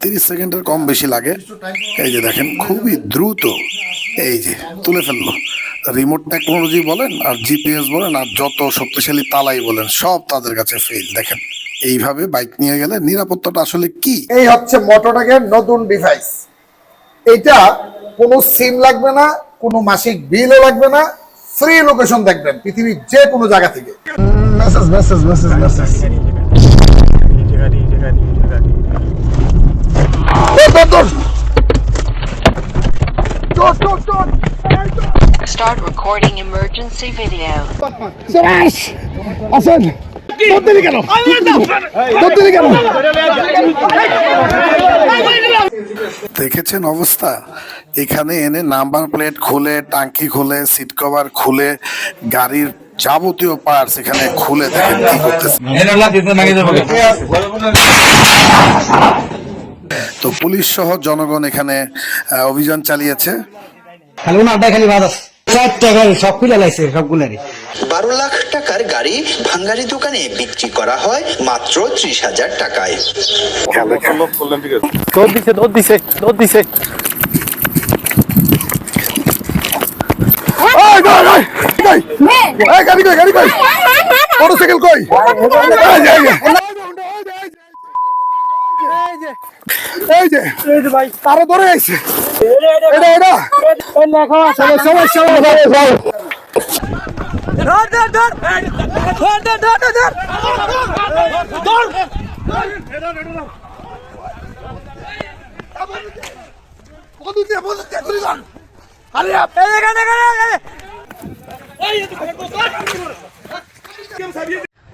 তিরিশ সেকেন্ডের কম বেশি লাগে। এই যে দেখেন খুবই দ্রুত এই যে তুলে ফেলল। রিমোট টেকনোলজি বলেন আর জিপিএস বলেন আর যত শক্তিশালী তালাই বলেন সব তাদের কাছে ফেল দেখেন এইভাবে বাইক নিয়ে গেলে নিরাপত্তাটা আসলে কি? এই হচ্ছে মোটোটাকের নতুন ডিভাইস এটা কোনো সিম লাগবে না কোনো মাসিক বিলও লাগবে না ফ্রি লোকেশন দেখবেন পৃথিবীর যে কোনো জায়গা থেকে। Message message message message Start recording emergency video. দেখেছেন অবস্থা? এখানে এনে নাম্বার প্লেট খুলে টাঙ্কি খুলে সিট কভার খুলে গাড়ির যাবতীয় পার্টস এখানে খুলে দেখেন কি করতেছে। তো পুলিশ সহ জনগণ এখানে অভিযান চালিয়েছে। খালি খালি আছে। বারো লাখ টাকার গাড়ি ভাঙ্গারি দোকানে বিক্রি করা হয় মাত্র ত্রিশ হাজার টাকায় দৌড় দিছে দৌড় দিছে ওই কই কই কই এই গাড়ি কই গাড়ি কই মোটরসাইকেল কই এই যে, এই যে। এই যে তারা ধরে আইছে। এটা এটা। সবাই সবাই সবাই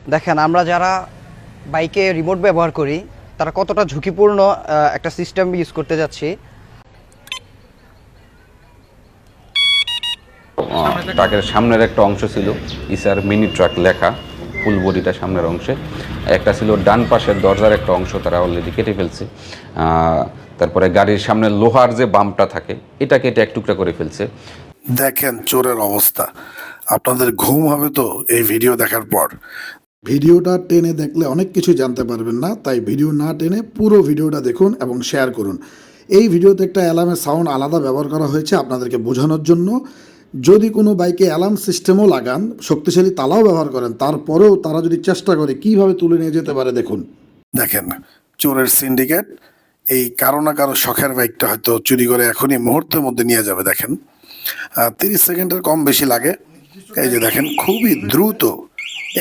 দেখেন আমরা যারা বাইকে রিমোট ব্যবহার করি তারা কতটা ঝুঁকিপূর্ণ একটা সিস্টেম ইউজ করতে যাচ্ছি। ট্রাকের সামনের একটা অংশ ছিল। ইসার মিনি ট্রাক লেখা ফুল বডিটা সামনের অংশে। একটা ছিল ডান পাশের দরজার একটা অংশ তারা অলরেডি কেটে ফেলছে। আহ, তারপরে গাড়ির সামনে লোহার যে বামটা থাকে এটা কেটে এক টুকরা করে ফেলছে। দেখেন চোরের অবস্থা। আপনাদের ঘুম হবে তো এই ভিডিও দেখার পর। ভিডিওটা টেনে দেখলে অনেক কিছু জানতে পারবেন না, তাই ভিডিও না টেনে পুরো ভিডিওটা দেখুন এবং শেয়ার করুন। এই ভিডিওতে একটা অ্যালার্মের সাউন্ড আলাদা ব্যবহার করা হয়েছে আপনাদেরকে বোঝানোর জন্য। যদি কোনো বাইকে অ্যালার্ম সিস্টেমও লাগান, শক্তিশালী তালাও ব্যবহার করেন, তারপরেও তারা যদি চেষ্টা করে কীভাবে তুলে নিয়ে যেতে পারে, দেখুন। দেখেন, চোরের সিন্ডিকেট, এই কারও না কারও শখের বাইকটা হয়তো চুরি করে এখনই মুহূর্তের মধ্যে নিয়ে যাবে, দেখেন। তিরিশ সেকেন্ডের কম বেশি লাগে। এই যে দেখেন, খুবই দ্রুত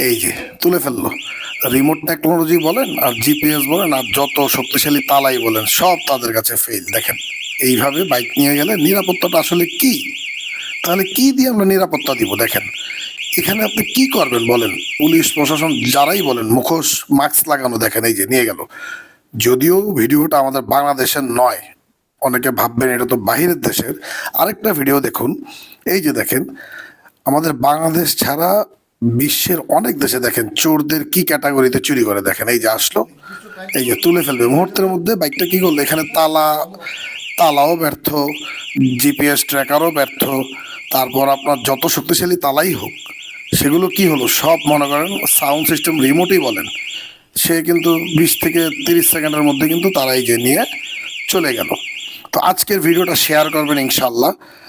এই যে, তুলে ফেলল। রিমোট টেকনোলজি বলেন আর জিপিএস বলেন আর যত শক্তিশালী তালাই বলেন, সব তাদের কাছে ফেল দেখেন, এইভাবে বাইক নিয়ে গেলে নিরাপত্তাটা আসলে কি? তাহলে কি দিয়ে আমরা নিরাপত্তা দিব? দেখেন, এখানে আপনি কি করবেন বলেন? পুলিশ, প্রশাসন যারাই বলেন, মুখোশ মাস্ক লাগানো দেখেন, এই যে নিয়ে গেল। যদিও ভিডিওটা আমাদের বাংলাদেশের নয়, অনেকে ভাববেন এটা তো বাহিরের দেশের। আরেকটা ভিডিও দেখুন, এই যে দেখেন, আমাদের বাংলাদেশ ছাড়া বিশ্বের অনেক দেশে দেখেন চোরদের কি ক্যাটাগরিতে চুরি করে দেখেন? এই যে আসলো, এই যে তুলে ফেলবে। মুহূর্তের মধ্যে বাইকটা কি করল? এখানে তালা, তালাও ব্যর্থ, জিপিএস ট্র্যাকারও ব্যর্থ। তারপর আপনার যত শক্তিশালী তালাই হোক, সেগুলো কি হলো? সব মনে করেন, সাউন্ড সিস্টেম রিমোটই বলেন। সে কিন্তু বিশ থেকে তিরিশ সেকেন্ডের মধ্যে কিন্তু তারাই যে নিয়ে চলে গেল। তো আজকের ভিডিওটা শেয়ার করবেন ইনশাল্লাহ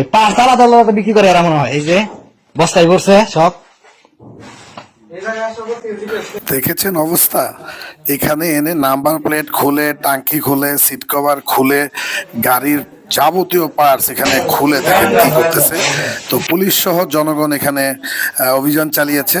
এই তালা তালা তো বিক্রি করে এরা মনে হয়। এই যে, বস্তায় ভরছে সব। দেখেছেন অবস্থা? এখানে এনে নাম্বার প্লেট খুলে, টাঙ্কি খুলে, সিট কভার খুলে, গাড়ির যাবতীয় পার্টস এখানে খুলে দেখেন কি করতেছে। তো পুলিশ সহ জনগণ এখানে অভিযান চালিয়েছে।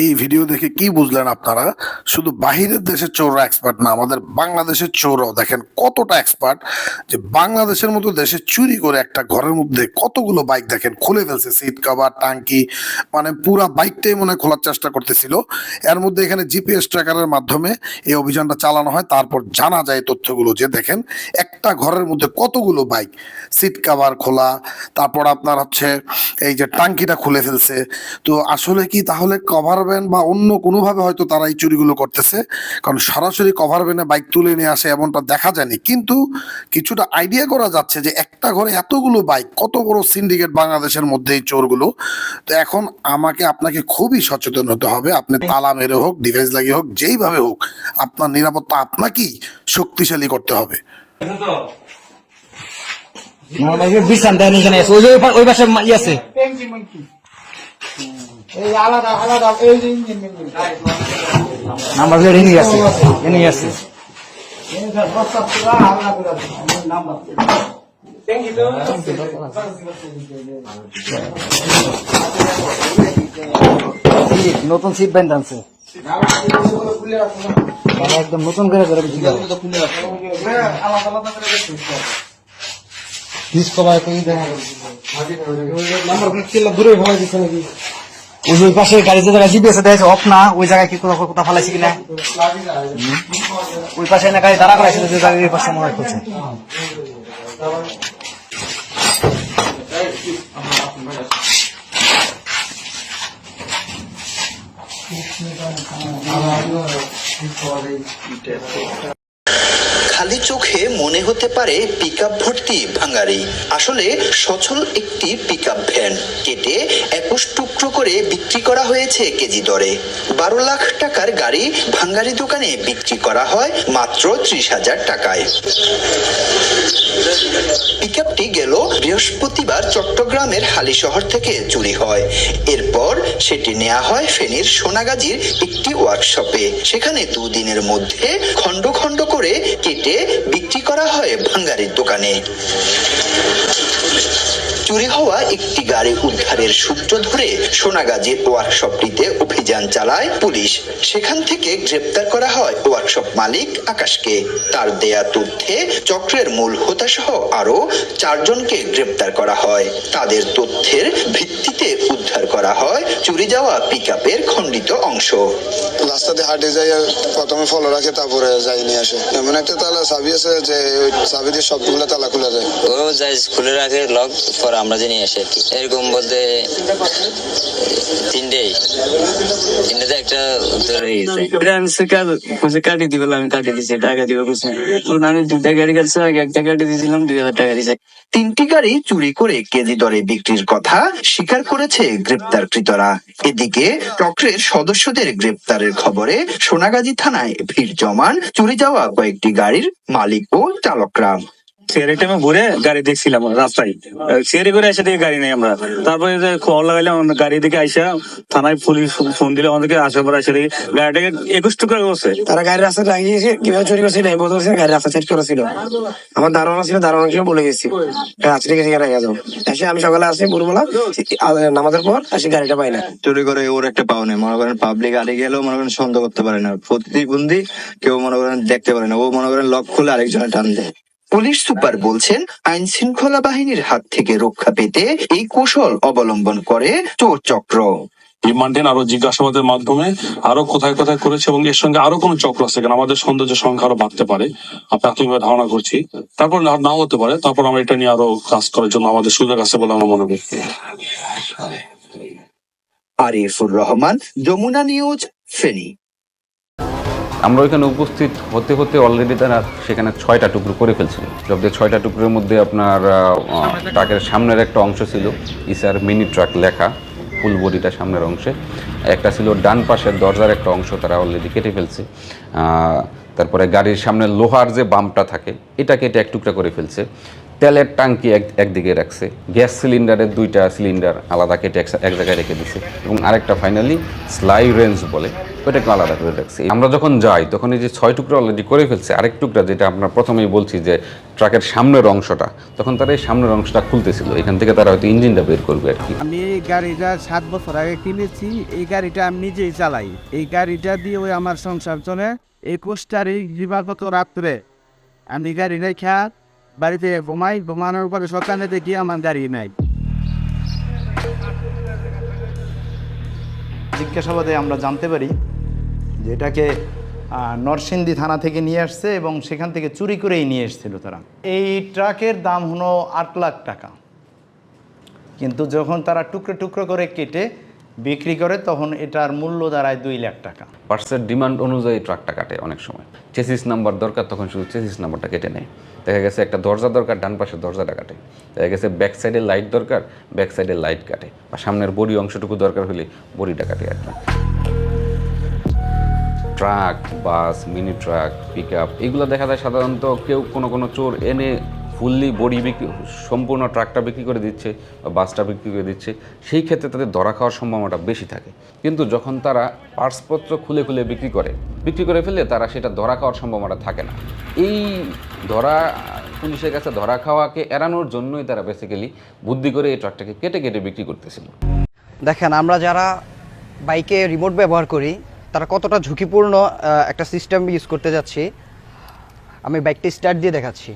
এই ভিডিও দেখে কি বুঝলেন আপনারা? শুধু বাহিরের দেশের চোররা এক্সপার্ট না, আমাদের বাংলাদেশের চোরও দেখেন কতটা এক্সপার্ট যে বাংলাদেশের মতো দেশে চুরি করে একটা ঘরের মধ্যে কতগুলো বাইক দেখেন, খুলে ফেলছে। সিট কভার টাঙ্কি মানে পুরা বাইকটাই মনে খোলার চেষ্টা করতেছিল। এর মধ্যে এখানে জিপিএস ট্র্যাকারের মাধ্যমে এই অভিযানটা চালানো হয়। তারপর জানা যায় তথ্যগুলো যে দেখেন, একটা ঘরের মধ্যে কতগুলো বাইক সিট কভার খোলা, তারপর আপনার হচ্ছে এই যে টাঙ্কিটা খুলে ফেলছে। তো আসলে কি তাহলে কভার ভ্যান বা অন্য কোনোভাবে হয়তো তারা এই চুরিগুলো করতেছে? কারণ সরাসরি কভার ভ্যানে বাইক তুলে নিয়ে আসে এমনটা দেখা যায়নি। কিন্তু কিছুটা আইডিয়া করা যাচ্ছে যে একটা ঘরে এতগুলো বাইক কত বড় সিন্ডিকেট বাংলাদেশের মধ্যে এই চোরগুলো। তো এখন আমাকে আপনাকে খুবই সচেতন হতে হবে। আপনি তালা মেরে হোক ডিভাইস লাগিয়ে হোক যেইভাবে হোক আপনার নিরাপত্তা আপনাকেই শক্তিশালী করতে হবে। ভাই বিশ্রাম দেন এখানে আছে। ওই যে ওই পা- ওই পাশে ই আছে নাম্বার প্লেট এনে আছে এনে আছে নতুন সিট ব্যান্ড আনছে। একদম নতুন করে করে বিক্রি করে ডিসকভার কই দেখা নাম্বার প্লেট দূরে ভালো দিছে নাকি? ওই পাশে গাড়ি যে জায়গায় জিপিএস দেখেছে, অফ না, ওই জায়গায় কি কোথাও কোথাও ফালাইছে কিনা? ওই পাশে না গাড়ি দাঁড়া করাইছিল যে গাড়ির পাশে মনে করছে। খালি চোখে মনে হতে পারে পিকআপ ভর্তি ভাঙারি আসলে সচল একটি পিকআপ ভ্যান কেটে একুশ টুকরো করে বিক্রি করা হয়েছে কেজি দরে। বারো লাখ টাকার গাড়ি ভাঙ্গারি দোকানে বিক্রি করা হয় মাত্র ত্রিশ হাজার টাকায়। পিকআপটি গেল বৃহস্পতিবার চট্টগ্রামের হালি শহর থেকে চুরি হয়। এরপর সেটি নেওয়া হয় ফেনীর সোনাগাজীর একটি ওয়ার্কশপে সেখানে দুদিনের মধ্যে খণ্ড খণ্ড করে কেটে বিক্রি করা হয় ভাঙ্গারির দোকানে। চুরি হওয়া একটি গাড়ি উদ্ধারের সূত্র ধরে সোনাগাজীর ওয়ার্কশপটিতে অভিযান চালায় পুলিশ। সেখান থেকে গ্রেপ্তার করা হয় ওয়ার্কশপ মালিক আকাশকে। তার দেয়া তথ্যে চক্রের মূল হোতা সহ আরও চারজনকে গ্রেপ্তার করা হয়। তাদের তথ্যের ভিত্তিতে উদ্ধার করা হয় চুরি যাওয়া পিকআপের খণ্ডিত অংশ। রাস্তাতে হাঁটে যাই আর প্রথমে ফলো রাখে তারপরে যাই নিয়ে আসে। এমন একটা তালা চাবি আছে যে ওই চাবি দিয়ে সবগুলো তালা খুলে যায় ও যাই খুলে রাখে লক পরে আমরা নিয়ে আসি আর কি। এরকম বলতে তিনটেই তিনটেতে একটা গেছে। আমি দিচ্ছি টাকা দিবে, আমি দুটা গাড়ি কাটছি আগে একটা কাটিয়ে দিয়েছিলাম দুই হাজার টাকা দিয়েছে তিনটি গাড়ি চুরি করে কেজি দরে বিক্রির কথা স্বীকার করেছে গ্রেপ্তারকৃতরা। এদিকে চক্রের সদস্যদের গ্রেপ্তারের খবরে সোনাগাজী থানায় ভিড় জমান চুরি যাওয়া কয়েকটি গাড়ির মালিক ও চালকরা। সিয়ারি টাইমে ঘুরে গাড়ি দেখছিলাম রাস্তায়। সিয়ারি করে এসে দিকে গাড়ি নেই আমরা। তারপরে যে খবর লাগাইলাম গাড়ি দিকে আইসা থানায় পুলিশ ফোন দিলে আমাদেরকে আসার পর এসে দেখি গাড়িটাকে একুশ টুকরা করছে তারা গাড়ি রাস্তা লাগিয়েছে কীভাবে চুরি করছে নাই বলতে গাড়ি রাস্তা সেট করেছিল। আমার দারোয়ান ছিল দারোয়ান ছিল বলে গেছি রাত্রি গেছে গাড়ি যাও। এসে আমি সকালে আসি আ- নামাজের পর আসি গাড়িটা পাই না। চুরি করে ওর একটা পাও নেই। মনে করেন পাবলিক আড়ে গেলেও মনে করেন সন্দেহ করতে পারে না। প্রতিবন্ধী কেউ মনে করেন দেখতে পারে না। ও মনে করেন লক খুলে আরেকজনে টান দেয়। পুলিশ সুপার বলছেন আইন শৃঙ্খলা বাহিনীর হাত থেকে রক্ষা পেতে এই কৌশল অবলম্বন করে চোর চক্র। রিমান্ডেন আরও জিজ্ঞাসাবাদের মাধ্যমে আরও কোথায় কোথায় করেছে এবং এর সঙ্গে আরও কোনো চক্র আছে কারণ আমাদের সৌন্দর্য সংখ্যা আরও বাড়তে পারে। প্রাথমিকভাবে ধারণা করছি। তারপর নাও হতে পারে। তারপর আমরা এটা নিয়ে আরও কাজ করার জন্য আমাদের সুযোগ আছে বলে আমরা মনে করি আরিফুর রহমান যমুনা নিউজ ফেনী। আমরা ওইখানে উপস্থিত হতে হতে অলরেডি তারা সেখানে ছয়টা টুকরো করে ফেলছিল। জব্দের ছয়টা টুকরোর মধ্যে আপনার ট্রাকের সামনের একটা অংশ ছিল। ইসার মিনি ট্রাক লেখা ফুল বডিটা সামনের অংশে। একটা ছিল ডান পাশের দরজার একটা অংশ তারা অলরেডি কেটে ফেলছে। তারপরে গাড়ির সামনে লোহার যে বাম্পটা থাকে, এটা কেটে এক টুকরা করে ফেলছে। তেলের টাঙ্কি এক একদিকে রাখছে। গ্যাস সিলিন্ডারের দুইটা সিলিন্ডার আলাদা কেটে এক জায়গায় রেখে দিছে এবং আরেকটা ফাইনালি স্লাই রেঞ্জ বলে ওইটাকে আলাদা করে রাখছি। আমরা যখন যাই, তখন এই যে ছয় টুকরা অলরেডি করে ফেলছে, আরেক টুকরা যেটা আমরা প্রথমেই বলছি যে ট্রাকের সামনের অংশটা, তখন তারা এই সামনের অংশটা খুলতেছিল। এখান থেকে তারা হয়তো ইঞ্জিনটা বের করবে আর কি। আমি এই গাড়িটা সাত বছর আগে কিনেছি, এই গাড়িটা আমি নিজেই চালাই। এই গাড়িটা দিয়ে ওই আমার সংসার চলে। একুশ তারিখ দিবাগত রাত্রে। আমি গাড়ি রেখা বাড়িতে ঘুমাই, ঘুমানোর পরে সকালে দেখি আমার গাড়ি নাই। জিজ্ঞাসাবাদে আমরা জানতে পারি যে এটাকে নরসিংদী থানা থেকে নিয়ে আসছে এবং সেখান থেকে চুরি করেই নিয়ে এসেছিল তারা। এই ট্রাকের দাম হলো আট লাখ টাকা। কিন্তু যখন তারা টুকরো টুকরো করে কেটে বিক্রি করে তখন এটার মূল্য দাঁড়ায় দুই লাখ টাকা। পার্সের ডিমান্ড অনুযায়ী ট্রাকটা কাটে অনেক সময়। চেসিস নাম্বার দরকার, তখন শুধু চেসিস নাম্বারটা কেটে নেয়। দেখা গেছে একটা দরজা দরকার, ডান পাশে দরজাটা কাটে। দেখা গেছে ব্যাক সাইডে লাইট দরকার ব্যাক সাইডে লাইট কাটে। বা সামনের বডি অংশটুকু দরকার হলে বডিটা কাটে আর truck bus mini truck pick up এগুলো দেখা যায় সাধারণত কেউ কোনো কোনো চোর এনে ফুললি বডি বিক্রি, সম্পূর্ণ ট্রাকটা বিক্রি করে দিচ্ছে বা বাসটা বিক্রি করে দিচ্ছে, সেই ক্ষেত্রে তাদের ধরা খাওয়ার সম্ভাবনাটা বেশি থাকে। কিন্তু যখন তারা পার্সপত্র খুলে খুলে বিক্রি করে বিক্রি করে ফেললে তারা সেটা ধরা খাওয়ার সম্ভাবনা থাকে না। এই ধরা, পুলিশের কাছে ধরা খাওয়াকে এড়ানোর জন্যই তারা বেসিক্যালি বুদ্ধি করে এই ট্রাকটাকে কেটে কেটে বিক্রি করতেছিল। দেখেন, আমরা যারা বাইকে রিমোট ব্যবহার করি, তারা কতটা ঝুঁকিপূর্ণ একটা সিস্টেম ইউজ করতে যাচ্ছি। আমি বাইকটি স্টার্ট দিয়ে দেখাচ্ছি।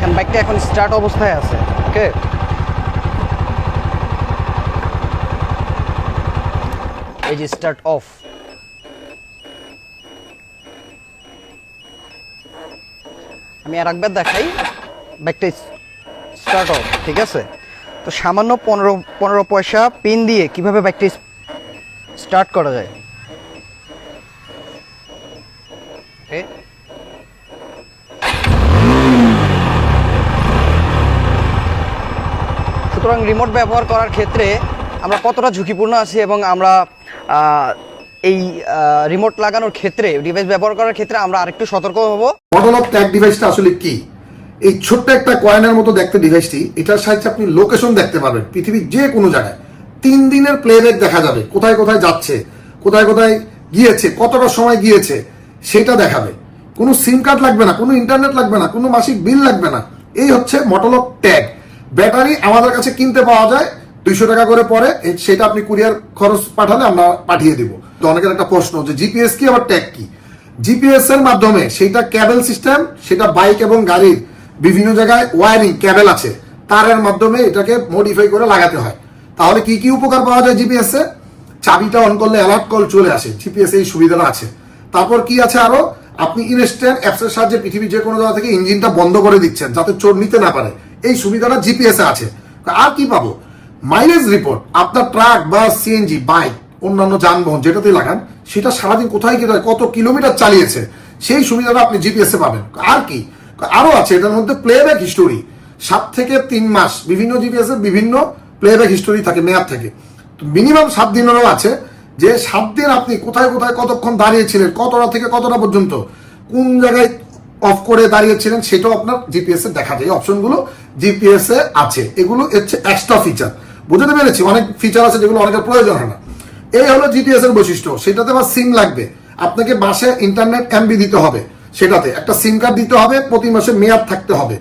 দেখেন, বাইকটা এখন স্টার্ট অবস্থায় আছে ওকে এই যে স্টার্ট অফ। আমি আর একবার দেখাই ব্যাগটা স্টার্ট অফ, ঠিক আছে? তো সামান্য পনেরো পনেরো পয়সা পিন দিয়ে কীভাবে ব্যাগটি স্টার্ট করা যায়? সুতরাং রিমোট ব্যবহার করার ক্ষেত্রে আমরা কতটা ঝুঁকিপূর্ণ আছি এবং আমরা এই রিমোট লাগানোর ক্ষেত্রে ডিভাইস ব্যবহার করার ক্ষেত্রে আমরা আরেকটু সতর্ক হব। মডেল অফ ট্যাগ ডিভাইসটা আসলে কি? এই ছোট্ট একটা কয়েনের মতো দেখতে ডিভাইসটি এটার সাহায্যে আপনি লোকেশন দেখতে পাবেন পৃথিবীর যে কোনো জায়গায়। তিন দিনের প্লেব্যাক দেখা যাবে, কোথায় কোথায় যাচ্ছে, কোথায় কোথায় গিয়েছে, কতটা সময় গিয়েছে, সেটা দেখাবে। কোনো সিম কার্ড লাগবে না, কোনো ইন্টারনেট লাগবে না, কোনো মাসিক বিল লাগবে না। এই হচ্ছে মডেল অফ ট্যাগ ব্যাটারি আমাদের কাছে কিনতে পাওয়া যায়, দুইশো টাকা করে পরে সেটা আপনি কুরিয়ার খরচ পাঠালে আমরা পাঠিয়ে দিব। তো অনেকের একটা প্রশ্ন যে জিপিএস কি, আবার ট্যাগ কি? জিপিএস এর মাধ্যমে সেটা ক্যাবেল সিস্টেম, সেটা বাইক এবং গাড়ির বিভিন্ন জায়গায় ওয়ারিং, ক্যাবেল আছে, তারের মাধ্যমে এটাকে মডিফাই করে লাগাতে হয়। তাহলে কি কি উপকার পাওয়া যায় জিপিএস এ? চাবিটা অন করলে অ্যালার্ট কল চলে আসে, জিপিএস এই সুবিধাটা আছে। তারপর কি আছে আরও? আপনি ইনস্ট্যান্ট অ্যাপস এর সাহায্যে পৃথিবীর যে কোনো জায়গা থেকে ইঞ্জিনটা বন্ধ করে দিচ্ছেন, যাতে চোর নিতে না পারে। এই সুবিধাটা জিপিএস আছে। আর কি পাবো? মাইলেজ রিপোর্ট আপনার ট্রাক বা সিএনজি বাইক অন্যান্য যানবাহন যেটাতে লাগান, সেটা সারাদিন কোথায় কোথায় কত কিলোমিটার চালিয়েছে, সেই সুবিধাটা আপনি জিপিএস পাবেন। আর কি? আরও আছে, এটার মধ্যে প্লেব্যাক হিস্টোরি সাত থেকে তিন মাস, বিভিন্ন জিপিএস এর বিভিন্ন প্লেব্যাক হিস্টোরি থাকে, মেয়াদ থাকে। মিনিমাম সাত দিনেরও আছে, যে সাত দিন আপনি কোথায় কোথায় কতক্ষণ দাঁড়িয়েছিলেন, কতটা থেকে কতটা পর্যন্ত, কোন জায়গায় অফ করে দাঁড়িয়েছিলেন, সেটাও আপনার জিপিএস এ দেখা যায়। অপশনগুলো জিপিএস এ আছে। এগুলো হচ্ছে এক্সট্রা ফিচার বুঝতে পেরেছি? অনেক ফিচার আছে যেগুলো অনেকের প্রয়োজন হয় না। এই হলো জিপিএস এর বৈশিষ্ট্য। সেটাতে আবার সিম লাগবে। আপনাকে মাসে ইন্টারনেট এমবি দিতে হবে সেটাতে। একটা সিম কার্ড দিতে হবে, প্রতি মাসে মেয়াদ থাকতে হবে।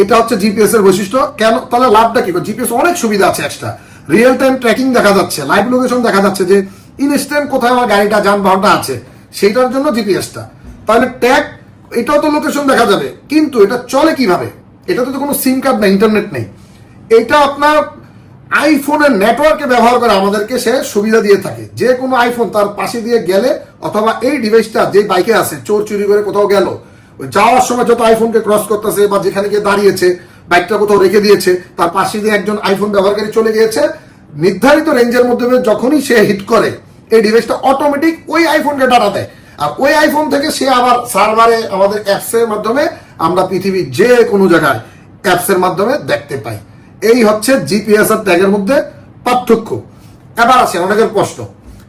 এটা হচ্ছে জিপিএস এর বৈশিষ্ট্য। কেন? তাহলে লাভটা কি? জিপিএস অনেক সুবিধা আছে এক্সট্রা রিয়েল টাইম ট্র্যাকিং দেখা যাচ্ছে লাইভ লোকেশন দেখা যাচ্ছে যে ইনস্ট্যান্ট কোথায় আমার গাড়িটা, যানবাহনটা আছে সেটার জন্য জিপিএসটা তাহলে ট্যাগ এটাও তো লোকেশন দেখা যাবে। কিন্তু এটা চলে কীভাবে? এটাতে তো কোনো সিম কার্ড নেই ইন্টারনেট নেই। এটা আপনার আইফোনের নেটওয়ার্কে ব্যবহার করে আমাদেরকে সে সুবিধা দিয়ে থাকে। যে কোনো আইফোন তার পাশে দিয়ে গেলে অথবা এই ডিভাইসটা যে বাইকে আছে, চোর চুরি করে কোথাও গেল যাওয়ার সময় যত আইফোনকে ক্রস করতেছে বা যেখানে গিয়ে দাঁড়িয়েছে বাইকটা কোথাও রেখে দিয়েছে, তার পাশে দিয়ে একজন আইফোন ব্যবহারকারী চলে গিয়েছে, নির্ধারিত রেঞ্জের মধ্যে যখনই সে হিট করে, এই ডিভাইসটা অটোমেটিক ওই আইফোনকে ডাটা দেয়। আর ওই আইফোন থেকে সে আবার সার্ভারে আমাদের অ্যাপসের মাধ্যমে আমরা পৃথিবীর যে কোনো জায়গায় অ্যাপসের মাধ্যমে দেখতে পাই। এই হচ্ছে জিপিএস আর ট্যাগের মধ্যে পার্থক্য। এবার আছে অনেকের প্রশ্ন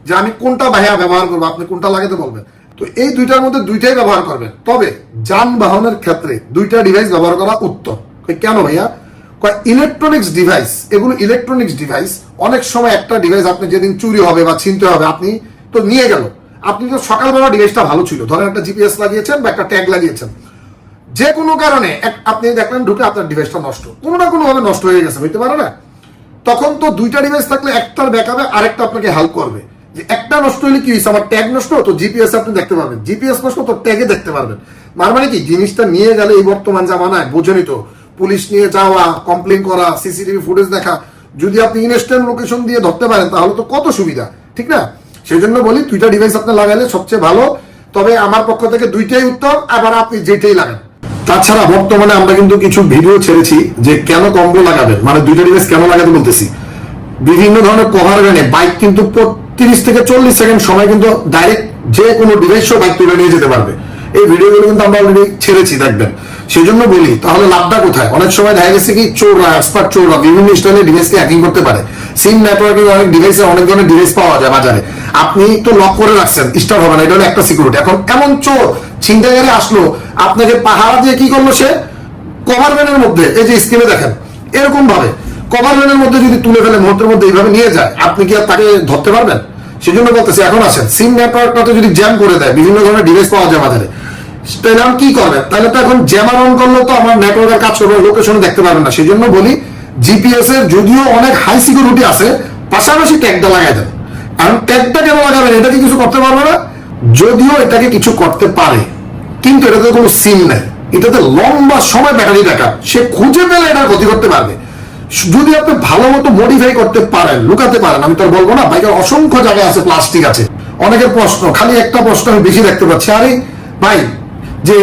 যে আমি কোনটা ভাইয়া ব্যবহার করব? আপনি কোনটা লাগাতে বলবেন? তো এই দুইটার মধ্যে দুইটাই ব্যবহার করবেন। তবে যানবাহনের ক্ষেত্রে দুইটা ডিভাইস ব্যবহার করা উত্তম। কেন ভাইয়া? ইলেকট্রনিক্স ডিভাইস এগুলো ইলেকট্রনিক্স ডিভাইস অনেক সময় একটা ডিভাইস আপনি যেদিন চুরি হবে বা ছিনতে হবে, আপনি তো নিয়ে গেল। আপনি তো সকালবেলা ডিভাইসটা ভালো ছিল। ধরেন একটা জিপিএস লাগিয়েছেন বা একটা ট্যাগ লাগিয়েছেন। যে কোনো কারণে আপনি দেখলেন ঢুকে আপনার ডিভাইসটা নষ্ট। কোনো না কোনোভাবে নষ্ট হয়ে গেছে হইতে পারে না? তখন তো দুইটা ডিভাইস থাকলে একটার ব্যাকআপে আরেকটা আপনাকে হেল্প করবে। যে একটা নষ্ট হলে কি হয়েছে? আমার ট্যাগ নষ্ট? তো জিপিএস আপনি দেখতে পাবেন। জিপিএস নষ্ট, তো ট্যাগে দেখতে পারবেন। মার মানে কি? জিনিসটা নিয়ে গেলে এই বর্তমান জামানায়, বোঝেনি তো? পুলিশ নিয়ে যাওয়া কমপ্লেন করা সিসিটিভি ফুটেজ দেখা, যদি আপনি ইনস্ট্যান্ট লোকেশন দিয়ে ধরতে পারেন, তাহলে তো কত সুবিধা, ঠিক না? সেই জন্য বলি, দুইটা ডিভাইস আপনি লাগালে সবচেয়ে ভালো। তবে আমার পক্ষ থেকে দুইটাই উত্তম, আবার আপনি যেটাই লাগান। তাছাড়া বর্তমানে আমরা কিন্তু কিছু ভিডিও ছেড়েছি যে কেন কম্বো লাগাবেন? মানে দুইটা ডিভাইস কেন লাগাতে বলতেছি? বিভিন্ন ধরনের কভার ভ্যানে বাইক কিন্তু তিরিশ থেকে চল্লিশ সেকেন্ড সময় কিন্তু ডাইরেক্ট যে কোনো ডিভাইস বাইক তুলে নিয়ে যেতে পারবে। এই ভিডিওগুলো কিন্তু আমরা অলরেডি ছেড়েছি, দেখবেন। সেই জন্য বলি, তাহলে লাভটা কোথায়? অনেক সময় দেখা গেছে কি, চোররা এক্সপার্ট চোররা বিভিন্ন স্টাইলের ডিভাইসকে হ্যাকিং করতে পারে। সিম নেটওয়ার্কিং অনেক ডিভাইসে অনেক ধরনের ডিভাইস পাওয়া যায় বাজারে। আপনি তো লক করে রাখছেন স্টার্ট হবে না, এটা হলো একটা সিকিউরিটি এখন এমন চোর? ছিনতাইকারী আসলো, আপনাকে পাহারা দিয়ে কি করল সে? কভার ভ্যানের মধ্যে, এই যে স্ক্রিনে দেখেন এরকম ভাবে কভার ভ্যানের মধ্যে যদি তুলে ফেলে, মুহূর্তের মধ্যে এইভাবে নিয়ে যায়, আপনি কি আর তাকে ধরতে পারবেন? সেই জন্য বলতেছি, এখন আছেন। সিম নেটওয়ার্কটা তো যদি জ্যাম করে দেয়, বিভিন্ন ধরনের ডিভাইস পাওয়া যায় বাজারে তাহলে কি করবেন তাহলে তো এখন জ্যামার অন করলে তো আমার নেটওয়ার্কের কাজ করবে লোকেশনে দেখতে পারবেন না। সেই জন্য বলি জিপিএস এর যদিও অনেক হাই সিকিউরিটি আছে, পাশাপাশি ট্যাগটা লাগাই দেন। কারণ ট্যাগটা কেন লাগাবেন এটা কি কিছু করতে পারবে না? যদিও এটাকে কিছু করতে পারে, কিন্তু এটাতে কোনো সিম নাই। এটাতে লম্বা সময় ব্যাটারি ব্যাকআপ সে খুঁজে পেলে এটা ক্ষতি করতে পারবে। যদি আপনি ভালো মতো মডিফাই করতে পারেন, লুকাতে পারেন, আমি তো বলব না, বাইকের অসংখ্য জায়গায় আছে প্লাস্টিক আছে। অনেকের প্রশ্ন, খালি একটা প্রশ্ন আমি বেশি দেখতে পাচ্ছি। আরে, ভাই, যে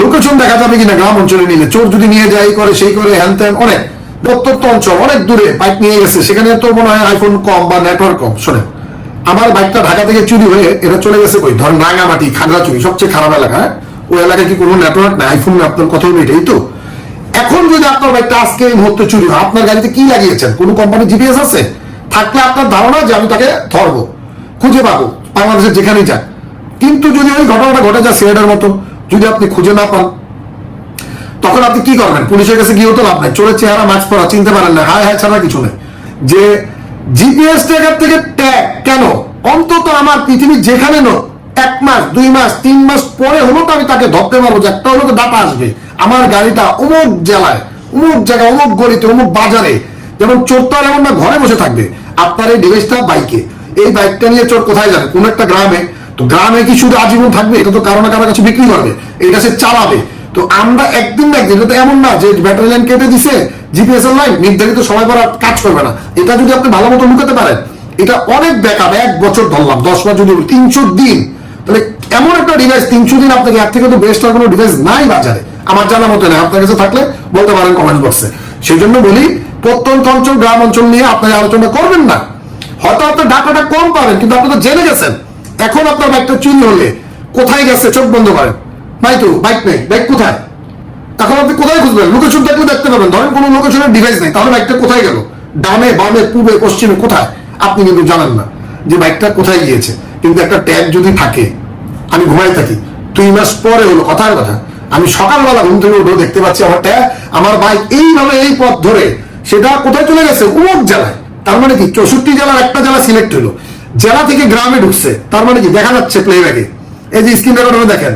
লোকেশন দেখা যাবে কিনা, গ্রাম অঞ্চলে নিলে, চোর যদি নিয়ে যায় করে, সেই করে, হ্যান ত্যান, অনেক। প্রত্যন্ত অঞ্চল, অনেক দূরে, বাইক নিয়ে গেছে, সেখানে তো মনে হয় আইফোন কম বা নেটওয়ার্ক কম, শোনেন। আমার বাইকটা ঢাকা থেকে চুরি হয়ে এটা চলে গেছে কই? ধরেন রাঙামাটি, খাগড়াছড়ি, সবচেয়ে খারাপ এলাকা হ্যাঁ? ওই এলাকায় কি কোনো নেটওয়ার্ক নাই? আইফোন আপনার কথা হলো এটাই তো। এখন যদি আপনার বাইকটা আজকে এই মুহূর্তে চুরি হয়, আপনার গাড়িতে কি লাগিয়েছেন? কোনো কোম্পানি জিপিএস আছে? থাকলে আপনার ধারণা যে আমি তাকে ধরবো, খুঁজে পাবো, বাংলাদেশের যেখানেই যাক। কিন্তু যদি ওই ঘটনাটা ঘটে যায় সিলেটের মতো, যদি আপনি খুঁজে না পান, তখন আপনি কি করবেন? পুলিশের কাছে গিয়েও তো লাভ নাই। চোরের চেহারা, মাস্ক পরা, চিনতে পারেন না। হায় হায়, ছাড়া কিছু নেই। যে জিপিএস ট্যাগের থেকে কেন? অন্তত আমার পৃথিবীর যেখানে নো এক মাস, দুই মাস, তিন মাস পরে হলো তো আমি তাকে ধরতে পারব যে একটা হলো তো ডাটা আসবে। আমার গাড়িটা অমুক জেলায়, অমুক জায়গায়, অমুক গলিতে, অমুক বাজারে, যেমন চোর তো আর এমন না, ঘরে বসে থাকবে। আপনার এই ডিভাইসটা বাইকে। এই বাইকটা নিয়ে চোর কোথায় যাবে? কোন একটা গ্রামে। তো গ্রামে কি শুধু আজীবন থাকবে? এটা তো কারও না কারও কাছে বিক্রি করবে। এটা সে চালাবে। তো আমরা একদিন না একদিন, এটা তো এমন না যে ব্যাটারি লাইন কেটে দিছে জিপিএস এর লাইন নির্ধারিত সময় পর কাজ করবে না। এটা যদি আপনি ভালো মতো লুকাতে পারেন এটা অনেক ব্যাকআপ এক বছর ধরলাম, দশ মাস যদি তিনশো দিন। তাহলে এমন একটা ডিভাইস তিনশো দিন আপনাকে এক থেকে তো বেস্ট আর কোনো ডিভাইস নাই বাজারে। আমার জানা মতো নেই আপনার কাছে থাকলে বলতে পারেন কমেন্ট বক্সে সেই জন্য বলি, প্রত্যন্ত অঞ্চল, গ্রাম অঞ্চল নিয়ে আপনার আলোচনা করবেন না। হয়তো আপনার ডাটাটা কম পাবেন, কিন্তু আপনি তো জেনে গেছেন। এখন আপনার বাইকটা চুরি হলে কোথায় গেছে, চোখ বন্ধ করেন। ভাই তো বাইক নেই বাইক কোথায়? এখন আপনি কোথায় খুঁজবেন? লোকেশন দেখলে দেখতে পাবেন। ধরেন কোনো লোকেশনের ডিভাইস নেই, তাহলে বাইকটা কোথায় গেল? ডানে, বামে, পূবে, পশ্চিমে, কোথায়? আপনি কিন্তু জানেন না যে বাইকটা কোথায় গিয়েছে। কিন্তু একটা ট্যাগ যদি থাকে, আমি ঘুমাই থাকি, দুই মাস পরে হলো, কথার কথা, আমি সকালবেলা ঘুম থেকে উঠে দেখতে পাচ্ছি আমার ট্যাগ, আমার বাইক এইভাবে এই পথ ধরে, সেটা কোথায় চলে গেছে? উমুক জেলায় তার মানে কি? চৌষট্টি জেলার একটা জেলা সিলেক্ট হলো। জেলা থেকে গ্রামে ঢুকছে। তার মানে কি? দেখা যাচ্ছে প্লে ব্যাগে এই যে স্ক্রিন রেকর্ডারে দেখেন,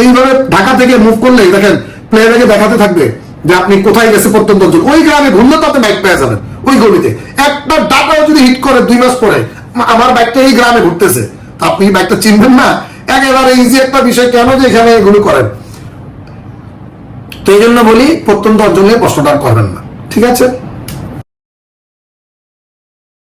এইভাবে ঢাকা থেকে মুভ করলে দেখেন প্লে ব্যাগে দেখাতে থাকবে যে আপনি কোথায় গেছে প্রত্যন্ত অঞ্চল। ওই গ্রামে ঘুরলে তো আপনি বাইক পেয়ে যাবেন। ওই গলিতে। একটা ডাটাও যদি হিট করে দুই মাস পরে আমার বাইকটা এই গ্রামে ঘুরতেছে। তা আপনি বাইকটা চিনবেন না? একেবারে ইজি একটা বিষয়, কেন যে এখানে এগুলো করেন? তো এই জন্য বলি, প্রত্যন্ত অঞ্চলে প্রশ্নটা করবেন না। ঠিক আছে?